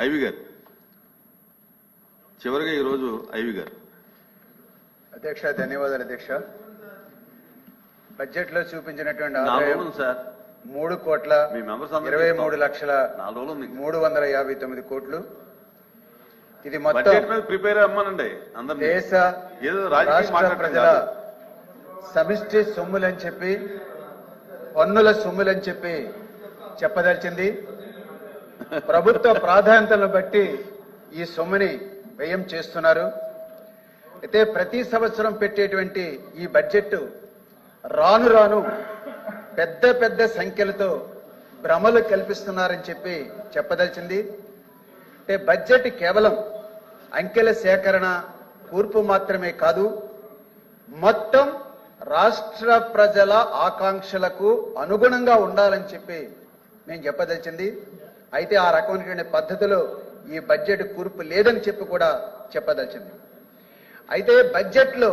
IV గారు. చివరిగా ఈరోజు ఐవి గారు. అధ్యక్ష ధన్యవాదాలు అధ్యక్ష. బడ్జెట్లో చూపించినటువంటి ఆదాయం సార్. మూడు కోట్ల ఇరవై. మూడు లక్షల మూడు వందల యాభై తొమ్మిది కోట్లు. ఇది మొత్తం ప్రిపేర్ అమ్మనండి దేశ రాష్ట్ర ప్రజల. సమిష్టి సొమ్ములని చెప్పి పన్నుల సొమ్ములని చెప్పి చెప్పదలిచింది. ప్రభుత్వ ప్రాధాన్యతలను బట్టి ఈ సొమ్ముని వ్యయం చేస్తున్నారు. అయితే ప్రతి సంవత్సరం పెట్టేటువంటి ఈ బడ్జెట్ రాను రాను పెద్ద పెద్ద సంఖ్యలతో భ్రమలు కల్పిస్తున్నారని చెప్పి చెప్పదలిచింది. అంటే బడ్జెట్ కేవలం అంకెల సేకరణ కూర్పు మాత్రమే కాదు మొత్తం రాష్ట్ర ప్రజల ఆకాంక్షలకు అనుగుణంగా ఉండాలని చెప్పి నేను చెప్పదలిచింది. అయితే ఆ రకమైనటువంటి పద్ధతిలో ఈ బడ్జెట్ కూర్పు లేదని చెప్పి కూడా చెప్పదలిచింది. అయితే బడ్జెట్లో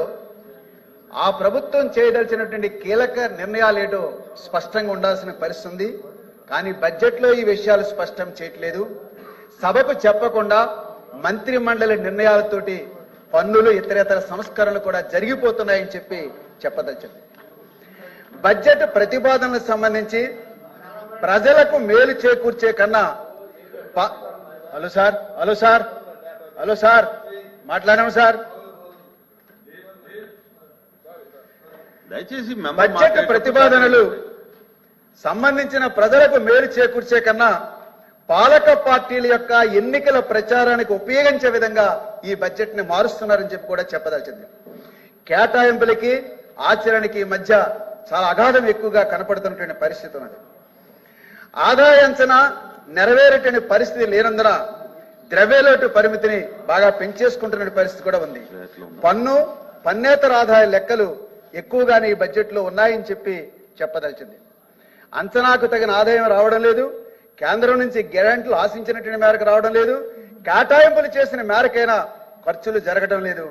ఆ ప్రభుత్వం చేయదలిచినటువంటి కీలక నిర్ణయాలేటో స్పష్టంగా ఉండాల్సిన పరిస్థితి ఉంది. కానీ బడ్జెట్లో ఈ విషయాలు స్పష్టం చేయట్లేదు. సభకు చెప్పకుండా మంత్రి మండలి నిర్ణయాలతోటి పన్నులు ఇతరేతర సంస్కరణలు కూడా జరిగిపోతున్నాయని చెప్పి చెప్పదలిచింది. బడ్జెట్ ప్రతిపాదనలకు సంబంధించి ప్రజలకు మేలు చేకూర్చే కన్నా hello sir hello sir hello sir మాట్లాడాము సార్. దయచేసి బడ్జెట్ ప్రతిపాదనలు సంబంధించిన ప్రజలకు మేలు చేకూర్చే కన్నా పాలక పార్టీల యొక్క ఎన్నికల ప్రచారానికి ఉపయోగించే విధంగా ఈ బడ్జెట్ని మారుస్తున్నారని చెప్పి కూడా చెప్పదలిచింది. కేటాయింపులకి ఆచరణకి మధ్య చాలా అగాధం ఎక్కువగా కనపడుతున్నటువంటి పరిస్థితి ఉన్నది. ఆదాయ అంచనా నెరవేరేటువంటి పరిస్థితి లేనందున ద్రవ్యలోటు పరిమితిని బాగా పెంచేసుకుంటున్న పరిస్థితి కూడా ఉంది. పన్ను పన్నేతర ఆదాయ లెక్కలు ఎక్కువగానే ఈ బడ్జెట్లో ఉన్నాయని చెప్పి చెప్పదలిచింది. అంచనాకు తగిన ఆదాయం రావడం లేదు. కేంద్రం నుంచి గ్యారంటీలు ఆశించినటువంటి మేరకు రావడం లేదు. కేటాయింపులు చేసిన మేరకైనా ఖర్చులు జరగడం లేదు.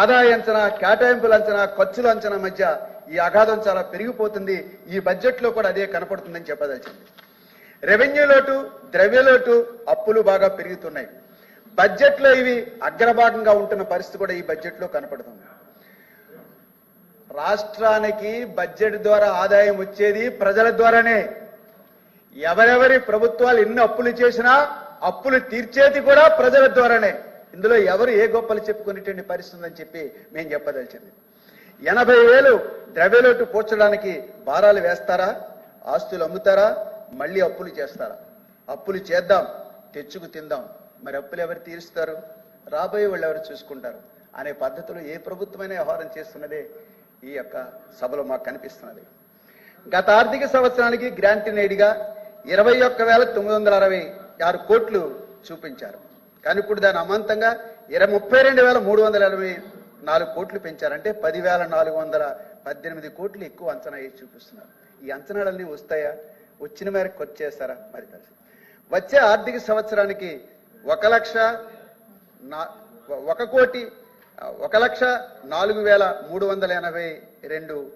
ఆదాయ అంచనా కేటాయింపుల అంచనా ఖర్చుల అంచనా మధ్య ఈ అగాధం చాలా పెరిగిపోతుంది. ఈ బడ్జెట్లో కూడా అదే కనపడుతుందని చెప్పదలిచింది. రెవెన్యూ లోటు ద్రవ్యలోటు అప్పులు బాగా పెరుగుతున్నాయి. బడ్జెట్లో ఇవి అగ్రభాగంగా ఉంటున్న పరిస్థితి కూడా ఈ బడ్జెట్లో కనపడుతుంది. రాష్ట్రానికి బడ్జెట్ ద్వారా ఆదాయం వచ్చేది ప్రజల ద్వారానే. ఎవరెవరి ప్రభుత్వాలు ఎన్ని అప్పులు చేసినా అప్పులు తీర్చేది కూడా ప్రజల ద్వారానే. ఇందులో ఎవరు ఏ గొప్పలు చెప్పుకునేటువంటి పరిస్థితి చెప్పి మేము చెప్పదలిచింది. ఎనభై వేలు ద్రవ్యలోటు పూడ్చడానికి భారాలు వేస్తారా? ఆస్తులు అమ్ముతారా? మళ్ళీ అప్పులు చేస్తారా? అప్పులు చేద్దాం తెచ్చుకు తిందాం. మరి అప్పులు ఎవరు తీరుస్తారు? రాబోయే వాళ్ళు ఎవరు చూసుకుంటారు? అనే పద్ధతిలో ఏ ప్రభుత్వమైన వ్యవహారం చేస్తున్నదే? ఈ యొక్క సభలో మాకు కనిపిస్తున్నది. గత ఆర్థిక సంవత్సరానికి గ్రాంట్ నేడిగా ఇరవై ఒక్క వేల తొమ్మిది వందల అరవై ఆరు కోట్లు చూపించారు. కానీ ఇప్పుడు దాని అమాంతంగా ఇరవై ముప్పై రెండు వేల మూడు వందల ఎనభై నాలుగు కోట్లు పెంచారంటే పదివేల నాలుగు వందల పద్దెనిమిది కోట్లు ఎక్కువ అంచనా వేసి చూపిస్తున్నారు. ఈ అంచనాలన్నీ వస్తాయా? వచ్చిన మేరకు ఖర్చు చేస్తారా? మరి తెలిసి వచ్చే ఆర్థిక సంవత్సరానికి ఒక లక్ష నా- ఒక కోటి ఒక లక్ష నాలుగు వేల మూడు వందల ఎనభై రెండు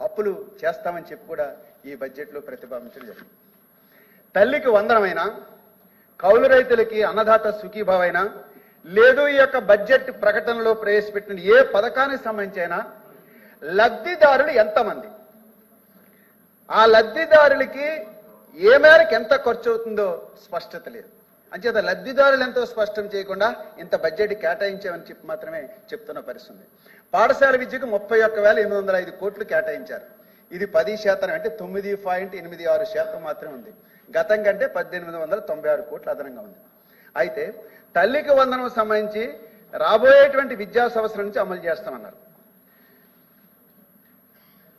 అప్పులు చేస్తామని చెప్పి కూడా ఈ బడ్జెట్లో ప్రతిపాదించడం జరిగింది. తల్లికి వందనమైనా కౌలు రైతులకి అన్నదాత సుఖీభావైనా లేదు ఈ యొక్క బడ్జెట్ ప్రకటనలో ప్రవేశపెట్టిన ఏ పథకానికి సంబంధించి అయినా లబ్ధిదారులు ఎంతమంది? ఆ లబ్ధిదారులకి ఏ మేరకు ఎంత ఖర్చు అవుతుందో స్పష్టత లేదు. అంచేత లబ్ధిదారులు ఎంతో స్పష్టం చేయకుండా ఇంత బడ్జెట్ కేటాయించామని చెప్పి మాత్రమే చెప్తున్న పరిస్థితి పాఠశాల విద్యకు ముప్పై ఒక్క వేల ఎనిమిది వందల ఐదు కోట్లు కేటాయించారు. ఇది పది శాతం అంటే తొమ్మిది పాయింట్ ఎనిమిది ఆరు శాతం మాత్రమే ఉంది. గతం కంటే పద్దెనిమిది వందల తొంభై ఆరు కోట్లు అదనంగా ఉంది. అయితే తల్లికి వందనం సంబంధించి రాబోయేటువంటి విద్యా సంవత్సరం నుంచి అమలు చేస్తామన్నారు.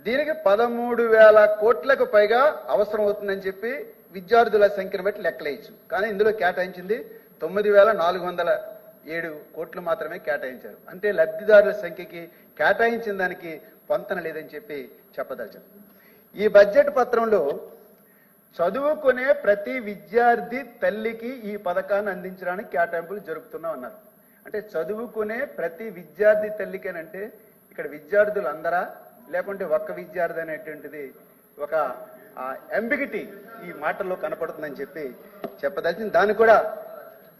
దీనికి పదమూడు వేల కోట్లకు పైగా అవసరం అవుతుందని చెప్పి విద్యార్థుల సంఖ్యను బట్టి లెక్కలేయచ్చు. కానీ ఇందులో కేటాయించింది తొమ్మిది వేల నాలుగు వందల ఏడు కోట్లు మాత్రమే కేటాయించారు. అంటే లబ్ధిదారుల సంఖ్యకి కేటాయించిన దానికి పొంతన లేదని చెప్పి చెప్పదలచారు. ఈ బడ్జెట్ పత్రంలో చదువుకునే ప్రతి విద్యార్థి తల్లికి ఈ పథకాన్ని అందించడానికి కేటాయింపులు జరుపుతున్నాం అన్నారు అంటే చదువుకునే ప్రతి విద్యార్థి తల్లికేనంటే ఇక్కడ విద్యార్థులు అందరా లేకుంటే ఒక్క విద్యార్థి అనేటువంటిది ఒక ఎంబిగిటీ ఈ మాటల్లో కనపడుతుందని చెప్పి చెప్పదలిచింది. దాన్ని కూడా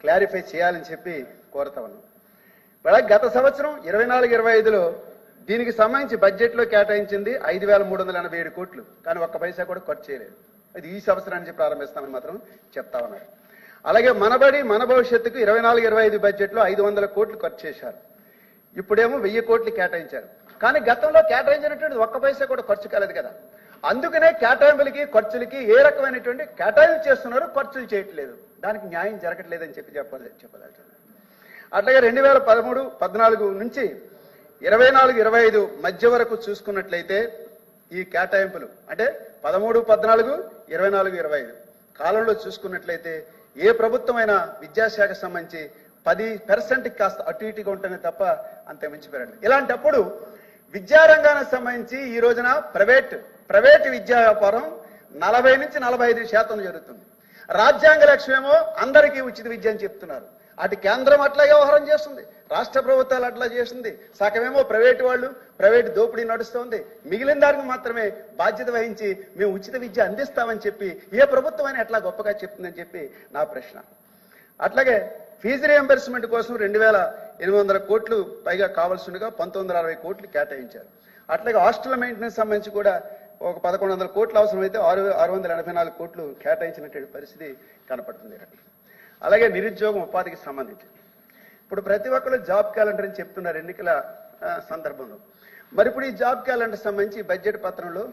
క్లారిఫై చేయాలని చెప్పి కోరుతా ఉన్నాం. ఇవాళ గత సంవత్సరం ఇరవై నాలుగు ఇరవై ఐదులో దీనికి సంబంధించి బడ్జెట్లో కేటాయించింది ఐదు వేల మూడు వందల ఎనభై ఏడు కోట్లు. కానీ ఒక్క పైసా కూడా ఖర్చు చేయలేదు. అది ఈ సంవత్సరానికి ప్రారంభిస్తామని మాత్రం చెప్తా ఉన్నారు. అలాగే మనబడి మన భవిష్యత్తుకు ఇరవై నాలుగు ఇరవై ఐదు బడ్జెట్లో ఐదు వందల కోట్లు ఖర్చు చేశారు. ఇప్పుడేమో వెయ్యి కోట్లు కేటాయించారు. కానీ గతంలో కేటాయించినటువంటి ఒక్క పైసా కూడా ఖర్చు కాలేదు కదా. అందుకనే కేటాయింపులకి ఖర్చులకి ఏ రకమైనటువంటి కేటాయింపు చేస్తున్నారు ఖర్చులు చేయట్లేదు. దానికి న్యాయం జరగట్లేదని చెప్పి చెప్పాలి చెప్పదలుచున్నాను అట్లాగే రెండు వేల పదమూడు పద్నాలుగు నుంచి ఇరవై నాలుగు ఇరవై ఐదు మధ్య వరకు చూసుకున్నట్లయితే ఈ కేటాయింపులు అంటే పదమూడు పద్నాలుగు ఇరవై నాలుగు ఇరవై ఐదు కాలంలో చూసుకున్నట్లయితే ఏ ప్రభుత్వమైనా విద్యాశాఖ సంబంధించి పది పర్సెంట్కి కాస్త అటు ఇటుగా ఉంటేనే తప్ప అంత మించి పెరగలేదు ఇలాంటప్పుడు విద్యారంగానికి సంబంధించి ఈ రోజున ప్రైవేట్ ప్రైవేట్ విద్యా వ్యాపారం నలభై నుంచి నలభై ఐదు శాతం జరుగుతుంది. రాజ్యాంగ లక్ష్యమేమో అందరికీ ఉచిత విద్య అని చెప్తున్నారు. అటు కేంద్రం అట్లా వ్యవహారం చేస్తుంది రాష్ట్ర ప్రభుత్వాలు అట్లా చేస్తుంది. సగమేమో ప్రైవేట్ వాళ్ళు ప్రైవేట్ దోపిడీ నడుస్తుంది. మిగిలిన దానికి మాత్రమే బాధ్యత వహించి మేము ఉచిత విద్య అందిస్తామని చెప్పి ఏ ప్రభుత్వం అయినా ఎట్లా గొప్పగా చెప్తుందని చెప్పి నా ప్రశ్న. అట్లాగే ఫీజు రియంబర్స్మెంట్ కోసం రెండు వేల ఎనిమిది వందల కోట్లు పైగా కావాల్సిందిగా పంతొమ్మిది వందల అరవై కోట్లు కేటాయించారు. అట్లాగే హాస్టల్ మెయింటెనెన్స్ సంబంధించి కూడా ఒక పదకొండు వందల కోట్లు అవసరమైతే ఆరు ఆరు వందల ఎనభై నాలుగు కోట్లు కేటాయించినటువంటి పరిస్థితి కనపడుతుంది ఇక్కడ. అలాగే నిరుద్యోగం ఉపాధికి సంబంధించి. ఇప్పుడు ప్రతి ఒక్కరు జాబ్ క్యాలెండర్ అని చెప్తున్నారు ఎన్నికల సందర్భంలో. మరి ఇప్పుడు ఈ జాబ్ క్యాలెండర్ సంబంధించి బడ్జెట్ పత్రంలో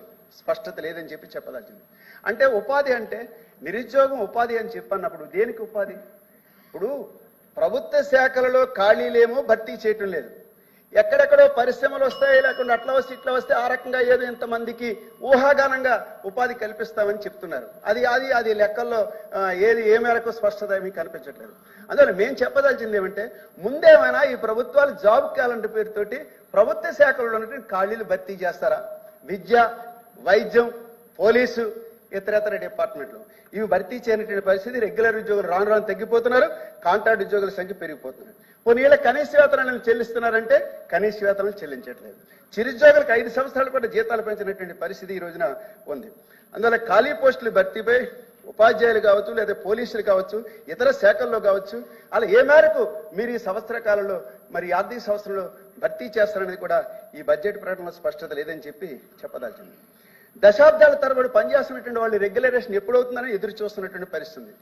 స్పష్టత లేదని చెప్పి చెప్పదలిచింది. అంటే ఉపాధి అంటే నిరుద్యోగం ఉపాధి అని చెప్పన్నప్పుడు దేనికి ఉపాధి? ఇప్పుడు ప్రభుత్వ శాఖలలో ఖాళీలేమో భర్తీ చేయటం లేదు. ఎక్కడెక్కడో పరిశ్రమలు వస్తాయి లేకుండా అట్లా వస్తే ఇట్లా వస్తే ఆ రకంగా ఏదో ఇంతమందికి ఊహాగానంగా ఉపాధి కల్పిస్తామని చెప్తున్నారు. అది అది అది లెక్కల్లో ఏది ఏ మేరకు స్పష్టత ఏమీ కనిపించట్లేదు. అందువల్ల మేము చెప్పదలిచింది ఏమంటే ముందేమైనా ఈ ప్రభుత్వాలు జాబ్ క్యాలెండర్ పేరుతోటి ప్రభుత్వ శాఖల్లో ఉన్నటువంటి ఖాళీలు భర్తీ చేస్తారా? విద్య వైద్యం పోలీసు ఇతరేతర డిపార్ట్మెంట్లు. ఇవి భర్తీ చేయనటువంటి పరిస్థితి రెగ్యులర్ ఉద్యోగులు రాను రాను తగ్గిపోతున్నారు కాంట్రాక్ట్ ఉద్యోగుల సంఖ్య పెరిగిపోతున్నారు కొన్ని ఏళ్ళ కనీస వేతనాలను చెల్లిస్తున్నారంటే కనీస వేతనాలు చెల్లించట్లేదు. చిరుద్యోగులకు ఐదు సంవత్సరాలు కూడా జీతాలు పెంచినటువంటి పరిస్థితి ఈ రోజున ఉంది. అందువల్ల ఖాళీ పోస్టులు భర్తీపై ఉపాధ్యాయులు కావచ్చు లేదా పోలీసులు కావచ్చు ఇతర శాఖల్లో కావచ్చు అలా ఏ మేరకు మీరు ఈ సంవత్సర కాలంలో మరి ఆర్థిక సంవత్సరంలో భర్తీ చేస్తారనేది కూడా ఈ బడ్జెట్ ప్రకటనలో స్పష్టత లేదని చెప్పి చెప్పదలిచింది దశాబ్దాల తరబడి పనిచేస్తున్నటువంటి వాళ్ళు రెగ్యులరేషన్ ఎప్పుడవుతుందని ఎదురు చూస్తున్నటువంటి పరిస్థితి.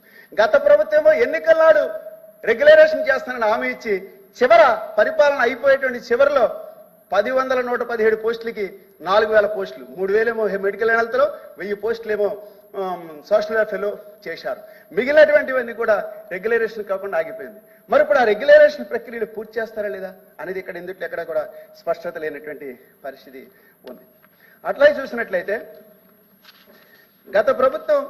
గత ప్రభుత్వం ఎన్నికల నాడు రెగ్యులరేషన్ చేస్తానని హామీ ఇచ్చి చివర పరిపాలన అయిపోయేటువంటి చివరిలో పది వందల నూట పదిహేడు పోస్టులకి నాలుగు వేల పోస్టులు. మూడు వేలేమో మెడికల్ హెల్త్లో వెయ్యి పోస్టులేమో సోషల్ వెల్ఫేర్లో చేశారు. మిగిలినటువంటివన్నీ కూడా రెగ్యులరేషన్ కాకుండా ఆగిపోయింది. మరి ఇప్పుడు ఆ రెగ్యులరేషన్ ప్రక్రియలు పూర్తి చేస్తారా లేదా అనేది ఇక్కడ ఎందుకు ఎక్కడ కూడా స్పష్టత లేనటువంటి పరిస్థితి ఉంది. అట్లా చూసినట్లయితే గత ప్రభుత్వం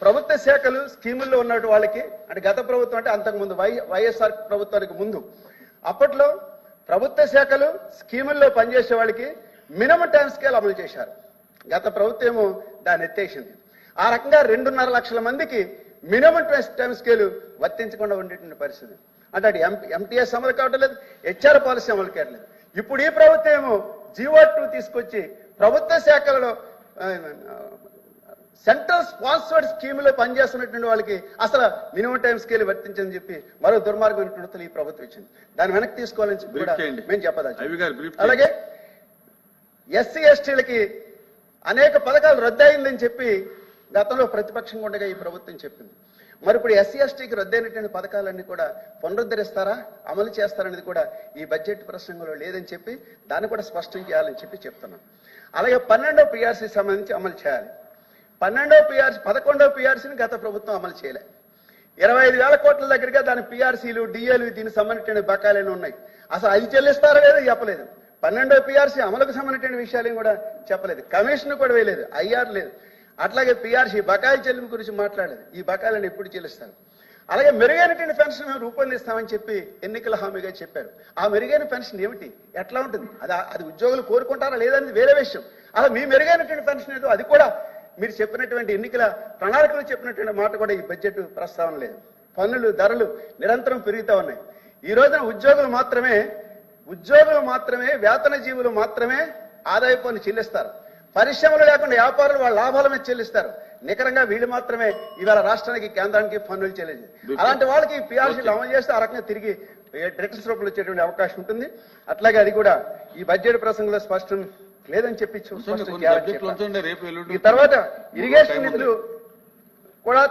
ప్రభుత్వ శాఖలు స్కీముల్లో ఉన్నటువంటి వాళ్ళకి అంటే గత ప్రభుత్వం అంటే అంతకుముందు వై వైఎస్ఆర్ ప్రభుత్వానికి ముందు అప్పట్లో ప్రభుత్వ శాఖలు స్కీముల్లో పనిచేసే వాళ్ళకి మినిమం టైం స్కేల్ అమలు చేశారు. గత ప్రభుత్వం ఏమో దాన్ని ఎత్తేసింది. ఆ రకంగా రెండున్నర లక్షల మందికి మినిమం టైం స్కేల్ వర్తించకుండా ఉండేటువంటి పరిస్థితి. అంటే అటు ఎం ఎంటీఎస్ అమలు కావట్లేదు హెచ్ఆర్ పాలసీ అమలు కావట్లేదు. ఇప్పుడు ఈ ప్రభుత్వం ఏమో జీవో టూ తీసుకొచ్చి ప్రభుత్వ శాఖలలో సెంట్రల్ స్పాన్సర్డ్ స్కీమ్లో పనిచేస్తున్నటువంటి వాళ్ళకి అసలు మినిమం టైం స్కేల్ వర్తించని చెప్పి మరో దుర్మార్గమైనటువంటి ఈ ప్రభుత్వం ఇచ్చింది దాన్ని వెనక్కి తీసుకోవాలని చెప్పి కూడా. మేము చేయండి. అలాగే ఎస్సీ ఎస్టీలకి అనేక పథకాలు రద్దయిందని చెప్పి గతంలో ప్రతిపక్షంగా ఉండగా ఈ ప్రభుత్వం చెప్పింది మరి ఇప్పుడు ఎస్సీ ఎస్టీకి రద్దయినటువంటి పథకాలన్నీ కూడా పునరుద్ధరిస్తారా? అమలు చేస్తారనేది కూడా ఈ బడ్జెట్ ప్రసంగంలో లేదని చెప్పి దాన్ని కూడా స్పష్టం చేయాలని చెప్పి చెప్తున్నాం. అలాగే పన్నెండో పిఆర్సీ సంబంధించి అమలు చేయాలి. పన్నెండో పిఆర్సీ పదకొండో పిఆర్సీని గత ప్రభుత్వం అమలు చేయలే. ఇరవై ఐదు వేల కోట్ల దగ్గరగా దాని పిఆర్సీలు డిఏలు దీనికి సంబంధించిన బకాయిలు ఉన్నాయి. అసలు అది చెల్లిస్తారో లేదో చెప్పలేదు. పన్నెండో పిఆర్సీ అమలుకు సంబంధించిన విషయాలు కూడా చెప్పలేదు. కమిషన్ కూడా వేయలేదు. ఐఆర్ లేదు. అట్లాగే పిఆర్సీ బకాయి చెల్లింపు గురించి మాట్లాడలేదు. ఈ బకాయిలను ఎప్పుడు చెల్లిస్తారు? అలాగే మెరుగైనటువంటి పెన్షన్ మేము రూపొందిస్తామని చెప్పి ఎన్నికల హామీగా చెప్పారు. ఆ మెరుగైన పెన్షన్ ఏమిటి? ఎట్లా ఉంటుంది? అది అది ఉద్యోగులు కోరుకుంటారా లేదని వేరే విషయం. అలా మీ మెరుగైనటువంటి పెన్షన్ ఏదో అది కూడా మీరు చెప్పినటువంటి ఎన్నికల ప్రణాళికలు చెప్పినటువంటి మాట కూడా ఈ బడ్జెట్ ప్రస్తావన లేదు. పన్నులు ధరలు నిరంతరం పెరుగుతూ ఉన్నాయి. ఈ రోజున ఉద్యోగులు మాత్రమే ఉద్యోగులు మాత్రమే వేతన జీవులు మాత్రమే ఆదాయ పన్ను చెల్లిస్తారు. పరిశ్రమలు లేకుండా వ్యాపారులు వాళ్ళ లాభాల మీద చెల్లిస్తారు. నికరంగా వీళ్ళు మాత్రమే ఇవాళ రాష్ట్రానికి కేంద్రానికి పన్నులు చెల్లించింది అలాంటి వాళ్ళకి పిఆర్సీలు అమలు చేస్తే ఆ రకంగా తిరిగి రిటర్న్స్ రూపంలో వచ్చేటువంటి అవకాశం ఉంటుంది. అట్లాగే అది కూడా ఈ బడ్జెట్ ప్రసంగంలో స్పష్టం లేదని చెప్పి ఈ తర్వాత ఇరిగేషన్. నిధులు కూడా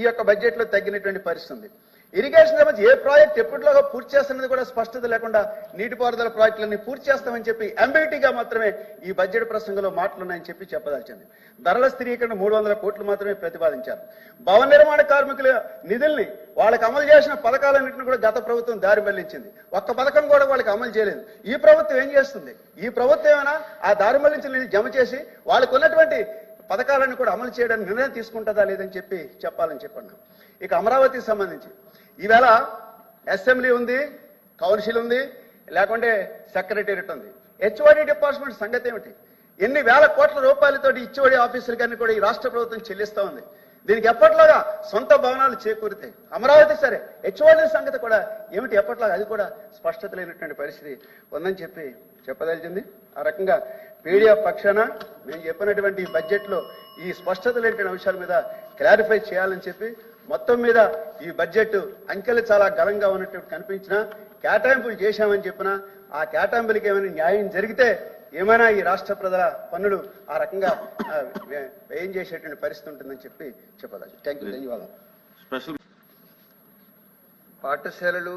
ఈ యొక్క బడ్జెట్లో తగ్గినటువంటి పరిస్థితి ఉంది. ఇరిగేషన్ సంబంధించి ఏ ప్రాజెక్ట్ ఎప్పటిలోగా పూర్తి చేస్తున్నది కూడా స్పష్టత లేకుండా నీటిపారుదల ప్రాజెక్టులన్నీ పూర్తి చేస్తామని చెప్పి ఎంబిటీగా మాత్రమే ఈ బడ్జెట్ ప్రసంగంలో మాటలున్నాయని చెప్పి చెప్పదలిచింది. ధరల స్థిరీకరణ మూడు వందల కోట్లు మాత్రమే ప్రతిపాదించారు. భవన నిర్మాణ కార్మికుల నిధుల్ని వాళ్ళకి అమలు చేసిన పథకాలన్నింటినీ కూడా గత ప్రభుత్వం దారి మళ్ళించింది. ఒక్క పథకం కూడా వాళ్ళకి అమలు చేయలేదు. ఈ ప్రభుత్వం ఏం చేస్తుంది? ఈ ప్రభుత్వం ఏమైనా ఆ దారి మళ్ళించిన జమ చేసి వాళ్ళకు ఉన్నటువంటి పథకాలను కూడా అమలు చేయడానికి నిర్ణయం తీసుకుంటుందా లేదని చెప్పి చెప్పాలని చెప్పన్నాం. ఇక అమరావతికి సంబంధించి ఈవేళ అసెంబ్లీ ఉంది కౌన్సిల్ ఉంది లేకుంటే సెక్రటేరియట్ ఉంది. హెచ్ఓడి డిపార్ట్మెంట్ సంగతి ఏమిటి? ఎన్ని వేల కోట్ల రూపాయలతో హెచ్ఓడి కానీ కూడా ఈ రాష్ట్ర ప్రభుత్వం చెల్లిస్తూ ఉంది. దీనికి ఎప్పట్లాగా సొంత భవనాలు చేకూరుతాయి అమరావతి సరే హెచ్ఓడి సంగతి కూడా ఏమిటి ఎప్పట్లాగా? అది కూడా స్పష్టత లేనటువంటి పరిస్థితి ఉందని చెప్పి చెప్పదలిచింది. ఆ రకంగా పీడిఎఫ్ పక్షాన మేము చెప్పినటువంటి బడ్జెట్లో ఈ స్పష్టత లేని అంశాల మీద క్లారిఫై చేయాలని చెప్పి మొత్తం మీద ఈ బడ్జెట్ అంకెలు చాలా ఘనంగా ఉన్నట్టు కనిపించినా కేటాయింపులు చేశామని చెప్పినా ఆ కేటాయింపులకి ఏమైనా న్యాయం జరిగితే ఏమైనా ఈ రాష్ట్ర ప్రజల పన్నులు ఆ రకంగా వ్యయం చేసేటువంటి పరిస్థితి ఉంటుందని చెప్పి చెప్పదచ్చు థ్యాంక్ యూ ధన్యవాదాలు. స్పెషల్ పాఠశాలలు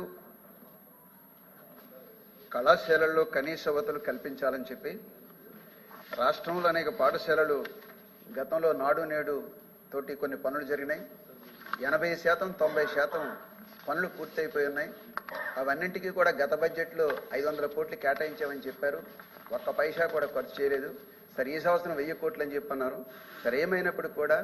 కళాశాలల్లో కనీస వసతులు కల్పించాలని చెప్పి రాష్ట్రంలో అనేక పాఠశాలలు గతంలో నాడు నేడు తోటి కొన్ని పనులు జరిగినాయి. ఎనభై శాతం తొంభై శాతం పనులు పూర్తయిపోయి ఉన్నాయి అవన్నింటికీ కూడా గత బడ్జెట్లో ఐదు వందల కోట్లు కేటాయించామని చెప్పారు. ఒక్క పైసా కూడా ఖర్చు చేయలేదు. సరే ఈ సంవత్సరం వెయ్యి కోట్లు అని చెప్పన్నారు. సరే ఏమైనప్పుడు కూడా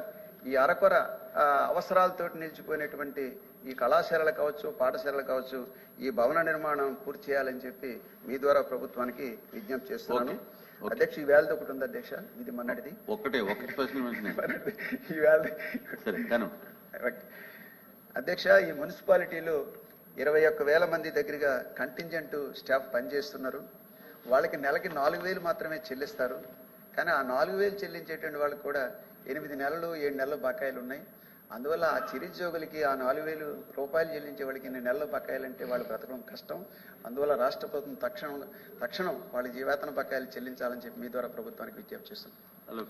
ఈ అరకొర ఆ, అవసరాలతోటి నిలిచిపోయినటువంటి ఈ కళాశాలలు కావచ్చు పాఠశాలలు కావచ్చు ఈ భవన నిర్మాణం పూర్తి చేయాలని చెప్పి మీ ద్వారా ప్రభుత్వానికి విజ్ఞప్తి చేస్తున్నాను. అధ్యక్ష ఈ వేళతో ఒకటి ఉంది అధ్యక్ష? ఇది మొన్నటిది. స్పెషల్ మెన్షన్ ఈ వేళ అధ్యక్ష ఈ మున్సిపాలిటీలో ఇరవై ఒక్క వేల మంది దగ్గరగా కంటింజెంట్ స్టాఫ్ పనిచేస్తున్నారు. వాళ్ళకి నెలకి నాలుగు వేలు మాత్రమే చెల్లిస్తారు. కానీ ఆ నాలుగు వేలు చెల్లించేటువంటి వాళ్ళకి కూడా ఎనిమిది నెలలు ఏడు నెలలు బకాయిలు ఉన్నాయి. అందువల్ల ఆ చిరుద్యోగులకి ఆ నాలుగు వేలు రూపాయలు చెల్లించే వాళ్ళకి ఇన్ని నెలలు బకాయిలు అంటే వాళ్ళు బ్రతకడం కష్టం. అందువల్ల రాష్ట్ర ప్రభుత్వం తక్షణం తక్షణం వాళ్ళ జీవేతన బకాయిలు చెల్లించాలని చెప్పి మీ ద్వారా ప్రభుత్వానికి విజ్ఞప్తి చేస్తున్నాం.